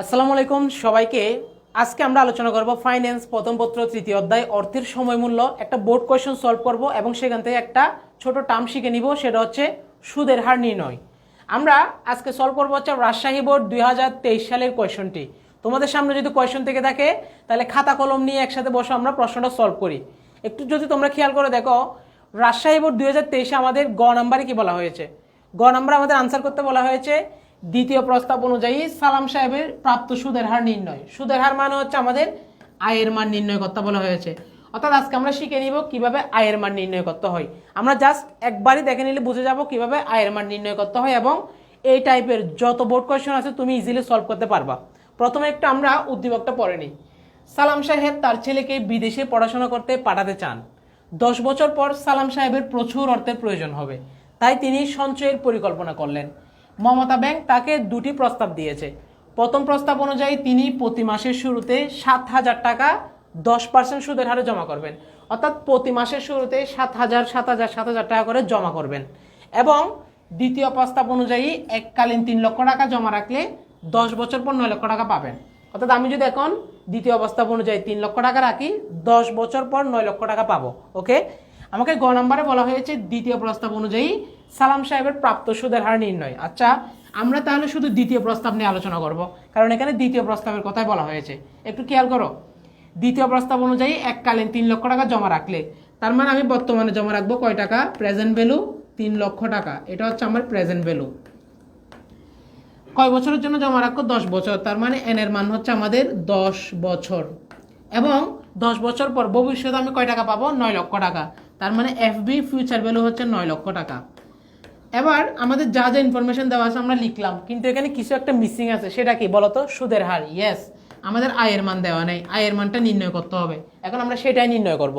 আসসালামু আলাইকুম সবাইকে। আজকে আমরা আলোচনা করব ফাইন্যান্স প্রথম পত্র, তৃতীয় অধ্যায়, অর্থের সময় মূল্য। একটা বোর্ড কোয়েশ্চেন সলভ করব এবং সেখান থেকে একটা ছোট টার্ম শিখে নিব, সেটা হচ্ছে সুদের হার নির্ণয়। আমরা আজকে সলভ করব হচ্ছে রাজশাহী বোর্ড দুই হাজার তেইশ সালের কোয়েশনটি তোমাদের সামনে যদি কোয়েশন থেকে থাকে, তাহলে খাতা কলম নিয়ে একসাথে বসে, আমরা প্রশ্নটা সলভ করি। একটু যদি তোমরা খেয়াল করে দেখো, রাজশাহী বোর্ড দুই আমাদের গ নাম্বারে কি বলা হয়েছে? গ নাম্বার আমাদের আনসার করতে বলা হয়েছে দ্বিতীয় প্রস্তাব অনুযায়ী সালাম সাহেবের প্রাপ্ত সুদের হার নির্ণয়। সুদের হার মানে হচ্ছে আমাদের আয়ের মান নির্ণয় করতে বলা হয়েছে। অর্থাৎ আজকে আমরা শিখে নিব কীভাবে আয়ের মান নির্ণয় করতে হয়। আমরা জাস্ট একবারই দেখে নিলে বুঝে যাব কীভাবে আয়ের মান নির্ণয় করতে হয় এবং এই টাইপের যত বোর্ড কোয়েশ্চেন আছে তুমি ইজিলি সলভ করতে পারবা। প্রথমে একটু আমরা উদ্দীপকটা পড়ে নিই। সালাম সাহেব তার ছেলেকে বিদেশে পড়াশোনা করতে পাঠাতে চান। দশ বছর পর সালাম সাহেবের প্রচুর অর্থের প্রয়োজন হবে। তাই তিনি সঞ্চয়ের পরিকল্পনা করলেন। মমতা ব্যাংক তাকে দুটি প্রস্তাব দিয়েছে। প্রথম প্রস্তাব অনুযায়ী তিনি প্রতি মাসের শুরুতে সাত হাজার টাকা দশ পার্সেন্ট সুদের হারে জমা করবেন। অর্থাৎ প্রতি মাসের শুরুতে সাত হাজার সাত হাজার সাত হাজার টাকা করে জমা করবেন। এবং দ্বিতীয় প্রস্তাব অনুযায়ী এককালীন তিন লক্ষ টাকা জমা রাখলে দশ বছর পর নয় লক্ষ টাকা পাবেন। অর্থাৎ আমি যদি এখন দ্বিতীয় প্রস্তাব অনুযায়ী তিন লক্ষ টাকা রাখি, দশ বছর পর নয় লক্ষ টাকা পাবো। ওকে আমাকে গ নম্বরে বলা হয়েছে দ্বিতীয় প্রস্তাব অনুযায়ী সালাম সাহেবের প্রাপ্ত সুদের হার নির্ণয়। আচ্ছা আমরা তাহলে শুধু দ্বিতীয় প্রস্তাব নিয়ে আলোচনা করব, কারণ এখানে দ্বিতীয় প্রস্তাবের কথাই বলা হয়েছে। একটু খেয়াল করো, দ্বিতীয় প্রস্তাব অনুযায়ী এককালীন তিন লক্ষ টাকা জমা রাখলে, তার মানে আমি বর্তমানে জমা রাখব কয় টাকা? প্রেজেন্ট ভ্যালু তিন লক্ষ টাকা, এটা হচ্ছে আমার প্রেজেন্ট ভ্যালু কয় বছরের জন্য জমা রাখব? দশ বছর, তার মানে এন এর মান হচ্ছে আমাদের দশ বছর। এবং দশ বছর পর ভবিষ্যতে আমি কয় টাকা পাবো? নয় লক্ষ টাকা। তার মানে এফবি ফিউচার ভ্যালু হচ্ছে নয় লক্ষ টাকা। এবার আমাদের যা যা ইনফরমেশন দেওয়া আছে আমরা লিখলাম, কিন্তু এখানে কিছু একটা মিসিং আছে, সেটা কি বলতো? সুদের হার ইয়েস আমাদের আয়ের মান দেওয়া নেই, আয়ের মানটা নির্ণয় করতে হবে। এখন আমরা সেটাই নির্ণয় করব।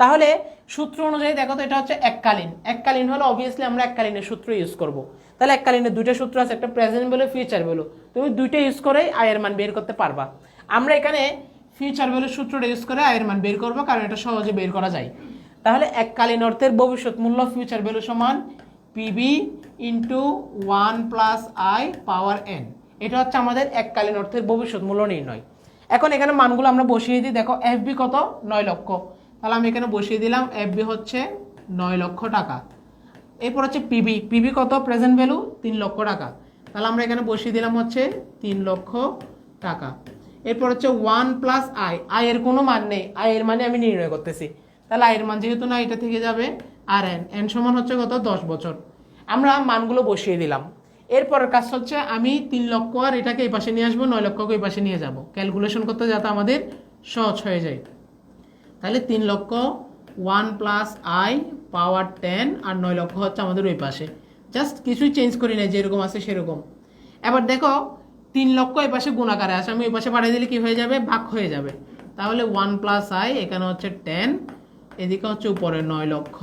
তাহলে সূত্র অনুযায়ী দেখো তো এটা হচ্ছে এককালীন। এককালীন হলে অবভিয়াসলি আমরা এককালীনের সূত্র ইউজ করব। তাহলে এককালীনের দুইটা সূত্র আছে, একটা প্রেজেন্ট ভ্যালু ফিউচার ভ্যালু তুমি দুইটা ইউজ করেই আয়ের মান বের করতে পারবা। আমরা এখানে ফিউচার ভ্যালু সূত্রটা ইউজ করে আয়ের মান বের করব, কারণ এটা সহজে বের করা যায়। তাহলে এককালীন অর্থের ভবিষ্যৎ মূল্য ফিউচার ভ্যালু সমান PV into one plus I power N এটা হচ্ছে আমাদের এককালীন অর্থের ভবিষ্যৎ মূল্য নির্ণয়। এখন এখানে মানগুলো আমরা বসিয়ে দিই। দেখো এফবি কত? নয় লক্ষ। তাহলে আমি এখানে বসিয়ে দিলাম এফবি হচ্ছে নয় লক্ষ টাকা। এরপর হচ্ছে পিবি পিবি কত? প্রেজেন্ট ভ্যালু তিন লক্ষ টাকা। তাহলে আমরা এখানে বসিয়ে দিলাম হচ্ছে তিন লক্ষ টাকা। এরপর হচ্ছে ওয়ান প্লাস আই আয়ের কোনো মান নেই। আয়ের মানে আমি নির্ণয় করতেছি। তাহলে আয়ের মান যেহেতু না, এটা থেকে যাবে আর এন। এন সমান হচ্ছে কত? দশ বছর। আমরা মানগুলো বসিয়ে দিলাম। এরপরের কাজ হচ্ছে আমি তিন লক্ষ আর এটাকে এই পাশে নিয়ে আসব, নয় লক্ষকে এই পাশে নিয়ে যাব। ক্যালকুলেশন করতে যাতে আমাদের সহজ হয়ে যায়। তাহলে তিন লক্ষ, one plus i power ten আর নয় লক্ষ হচ্ছে আমাদের ওই পাশে। জাস্ট কিছুই চেঞ্জ করি না যেরকম আছে সেরকম। এবার দেখো, তিন লক্ষ এই পাশে গুণাকারে আসে আমি ওই পাশে পাঠিয়ে দিলে কি হয়ে যাবে? ভাগ হয়ে যাবে। তাহলে ওয়ান প্লাস আই এখানে হচ্ছে টেন। এদিকে হচ্ছে উপরে নয় লক্ষ।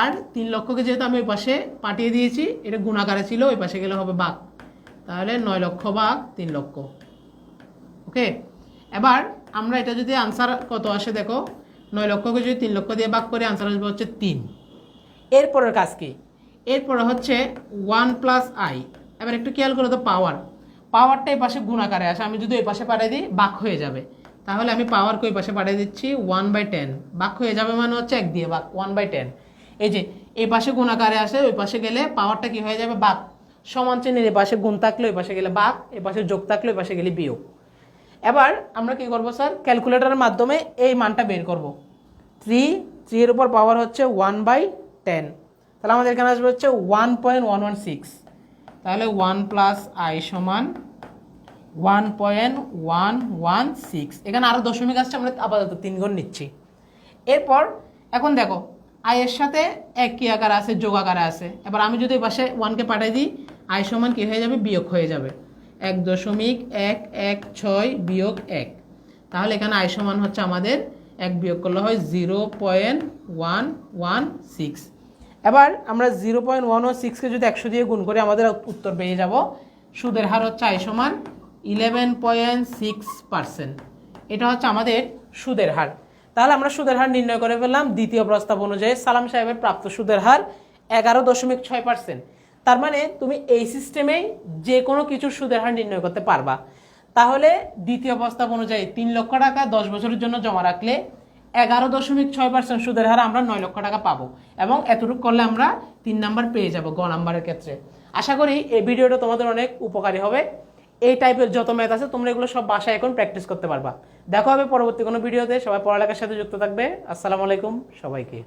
আর তিন লক্ষকে যেহেতু আমি ওই পাশে পাঠিয়ে দিয়েছি, এটা গুণাকারে ছিল, ওই পাশে গেলে হবে বাঘ। তাহলে নয় লক্ষ বাঘ, তিন লক্ষ। ওকে? এবার আমরা এটা যদি আনসার কত আসে দেখো, নয় লক্ষকে যদি তিন লক্ষ দিয়ে ভাগ করে আনসার আসবে হচ্ছে তিন। এরপরের কাজ কি? এরপরে হচ্ছে ওয়ান প্লাস আই এবার একটু খেয়াল করে তো পাওয়ার পাওয়ারটা এই পাশে গুণাকারে আসে, আমি যদি ওই পাশে পাঠিয়ে দিই বাক হয়ে যাবে। তাহলে আমি পাওয়ারকে ওই পাশে পাঠিয়ে দিচ্ছি? ওয়ান বাই টেন বাক হয়ে যাবে মানে হচ্ছে এক দিয়ে বাক ওয়ান বাই টেন এই যে, এই পাশে গুণাকারে আসে, ওই পাশে গেলে পাওয়ারটা কি হয়ে যাবে? বাক। সমান চিহ্নের এই পাশে গুণ থাকলে ওই পাশে গেলে বাক, এই পাশে যোগ থাকলে ওই পাশে গেলে বিয়োগ। এবার আমরা কি করব স্যার ক্যালকুলেটরের মাধ্যমে এই মানটা বের করব। থ্রি থ্রি এর উপর পাওয়ার হচ্ছে ওয়ান বাই টেন তাহলে আমাদের এখানে আসবে হচ্ছে one point one one six তাহলে ওয়ান প্লাস আই সমান one point one one six এখানে আরও দশমিক আসছে, আমরা আপাতত তিন গুণ নিচ্ছি। এরপর, এখন দেখো আয়ের সাথে এক কি আকার আছে, যোগ আকারে আছে। এবার আমি যদি পাশে ওয়ানকে পাঠিয়ে দিই আয় সমান কি হয়ে যাবে? বিয়োগ হয়ে যাবে। এক দশমিক এক এক ছয় বিয়োগ এক। তাহলে এখানে আয় সমান হচ্ছে আমাদের এক বিয়োগ করলে হয় zero point one one six এবার আমরা জিরো পয়েন্ট ওয়ান ওয়ান সিক্সকে যদি একশো দিয়ে গুণ করি আমাদের উত্তর পেয়ে যাব, সুদের হার হচ্ছে আয় সমান ইলেভেন পয়েন্ট সিক্স পার্সেন্ট এটা হচ্ছে আমাদের সুদের হার। তাহলে আমরা সুদের হার নির্ণয় করে ফেললাম। দ্বিতীয় প্রস্তাব অনুযায়ী সালাম সাহেবের প্রাপ্ত সুদের হার এগারো দশমিক ছয় পার্সেন্ট তার মানে তুমি এই সিস্টেমেই যে কোনো কিছুর সুদের হার নির্ণয় করতে পারবা। তাহলে দ্বিতীয় প্রস্তাব অনুযায়ী তিন লক্ষ টাকা দশ বছরের জন্য জমা রাখলে এগারো দশমিক ছয় পার্সেন্ট সুদের হার আমরা নয় লক্ষ টাকা পাবো এবং এতটুকু করলে আমরা তিন নাম্বার পেয়ে যাব গ নাম্বারের ক্ষেত্রে। আশা করি এই ভিডিওটা তোমাদের অনেক উপকারী হবে। এই টাইপের যত ম্যাথ আছে, তোমরা এগুলো সব বাসায় এখন প্র্যাকটিস করতে পারবা। দেখা হবে পরবর্তী কোনো ভিডিওতে সবাই পড়ালেখার সাথে যুক্ত থাকবে। আসসালামু আলাইকুম সবাইকে।